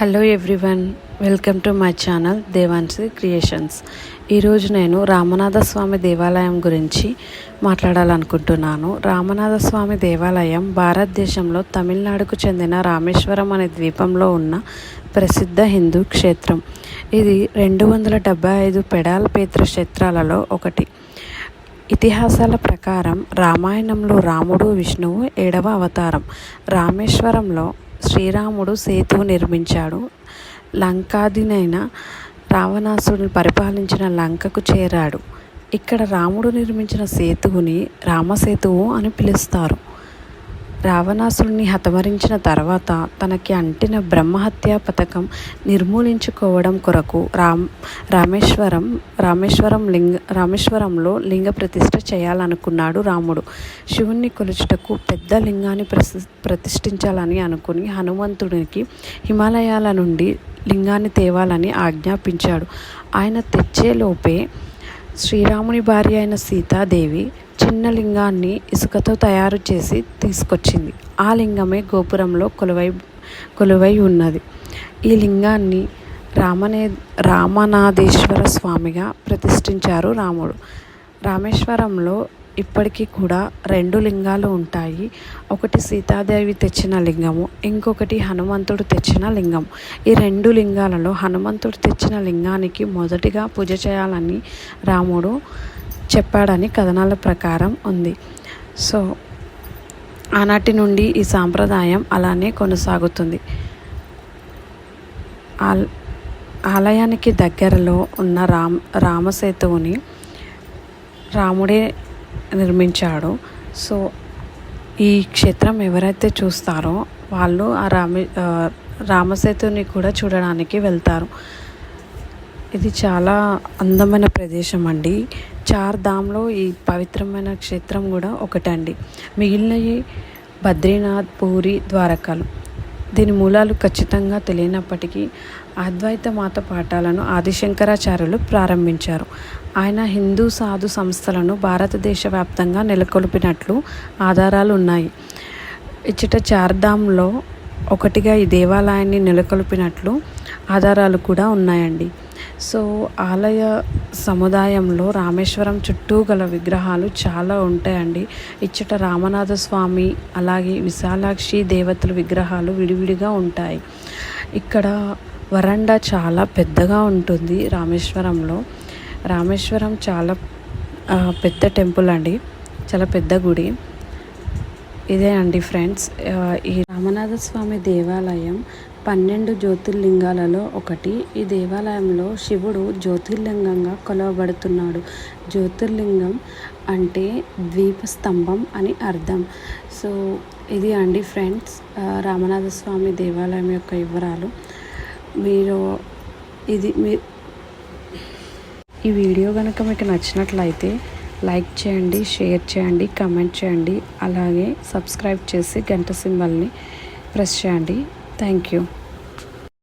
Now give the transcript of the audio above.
Hello everyone welcome to my channel Devansi creations ఈరోజు నేను రామనాథ స్వామి దేవాలయం గురించి మాట్లాడాలనుకుంటున్నాను. రామనాథ స్వామి దేవాలయం భారతదేశంలో తమిళనాడుకు చెందిన రామేశ్వరం అనే ద్వీపంలో ఉన్న ప్రసిద్ధ హిందూ క్షేత్రం. ఇది రెండు వందల డెబ్బై ఐదు పెడాల్పేత్ర క్షేత్రాలలో ఒకటి. ఇతిహాసాల ప్రకారం రామాయణంలో రాముడు విష్ణువు ఏడవ అవతారం. రామేశ్వరంలో శ్రీరాముడు సేతువు నిర్మించాడు. లంకాదినైన రావణాసురుని పరిపాలించిన లంకకు చేరాడు. ఇక్కడ రాముడు నిర్మించిన సేతువుని రామసేతువు అని పిలుస్తారు. రావణాసురుని హతమరించిన తర్వాత తనకి అంటిన బ్రహ్మహత్య పథకం నిర్మూలించుకోవడం కొరకు రామ్ రామేశ్వరం రామేశ్వరం లింగ రామేశ్వరంలో లింగ ప్రతిష్ఠ చేయాలనుకున్నాడు రాముడు. శివుణ్ణి కొలుచుటకు పెద్ద లింగాన్ని ప్రసి ప్రతిష్ఠించాలని అనుకుని హనుమంతుడికి హిమాలయాల నుండి లింగాన్ని తేవాలని ఆజ్ఞాపించాడు. ఆయన తెచ్చేలోపే శ్రీరాముని భార్య అయిన సీతాదేవి చిన్న లింగాన్ని ఇసుకతో తయారు చేసి తీసుకొచ్చింది. ఆ లింగమే గోపురంలో కొలువై కొలువై ఉన్నది. ఈ లింగాన్ని రామనే రామనాథేశ్వర స్వామిగా ప్రతిష్ఠించారు రాముడు. రామేశ్వరంలో ఇప్పటికీ కూడా రెండు లింగాలు ఉంటాయి. ఒకటి సీతాదేవి తెచ్చిన లింగము ఇంకొకటి హనుమంతుడు తెచ్చిన లింగం ఈ రెండు లింగాలలో హనుమంతుడు తెచ్చిన లింగానికి మొదటిగా పూజ చేయాలని రాముడు చెప్పాడని కథనాల ప్రకారం ఉంది. సో ఆనాటి నుండి ఈ సాంప్రదాయం అలానే కొనసాగుతుంది. ఆల్ ఆలయానికి దగ్గరలో ఉన్న రామ్ రామసేతువుని రాముడే నిర్మించాడు. సో ఈ క్షేత్రం ఎవరైతే చూస్తారో వాళ్ళు ఆ రామ రామసేతుని కూడా చూడడానికి వెళ్తారు. ఇది చాలా అందమైన ప్రదేశం అండి. చార్ధామ్లో ఈ పవిత్రమైన క్షేత్రం కూడా ఒకటండి. మిగిలినవి బద్రీనాథ్ పూరి ద్వారకాలు. దీని మూలాలు ఖచ్చితంగా తెలియనప్పటికీ అద్వైత మాత పాఠాలను ఆదిశంకరాచార్యులు ప్రారంభించారు. ఆయన హిందూ సాధు సంస్థలను భారతదేశ వ్యాప్తంగా నెలకొల్పినట్లు ఆధారాలు ఉన్నాయి. ఇచ్చట చార్ధామ్లో ఒకటిగా ఈ దేవాలయాన్ని నెలకొల్పినట్లు ఆధారాలు కూడా ఉన్నాయండి. సో ఆలయ సముదాయంలో రామేశ్వరం చుట్టూ గల విగ్రహాలు చాలా ఉంటాయండి. ఇచ్చట రామనాథ స్వామి అలాగే విశాలాక్షి దేవతల విగ్రహాలు విడివిడిగా ఉంటాయి. ఇక్కడ వరండా చాలా పెద్దగా ఉంటుంది రామేశ్వరంలో. రామేశ్వరం చాలా పెద్ద టెంపుల్ అండి. చాలా పెద్ద గుడి. ఇదే అండి ఫ్రెండ్స్. ఈ రామనాథ స్వామి దేవాలయం పన్నెండు జ్యోతిర్లింగాలలో ఒకటి. ఈ దేవాలయంలో శివుడు జ్యోతిర్లింగంగా కొలవబడుతున్నాడు. జ్యోతిర్లింగం అంటే ద్వీపస్తంభం అని అర్థం. సో ఇది అండి ఫ్రెండ్స్ రామనాథ స్వామి దేవాలయం యొక్క వివరాలు. మీరు ఇది మీ ఈ వీడియో కనుక మీకు నచ్చినట్లయితే లైక్ చేయండి షేర్ చేయండి కమెంట్ చేయండి. అలాగే సబ్స్క్రైబ్ చేసి గంట సింబల్ని ప్రెస్ చేయండి. Thank you.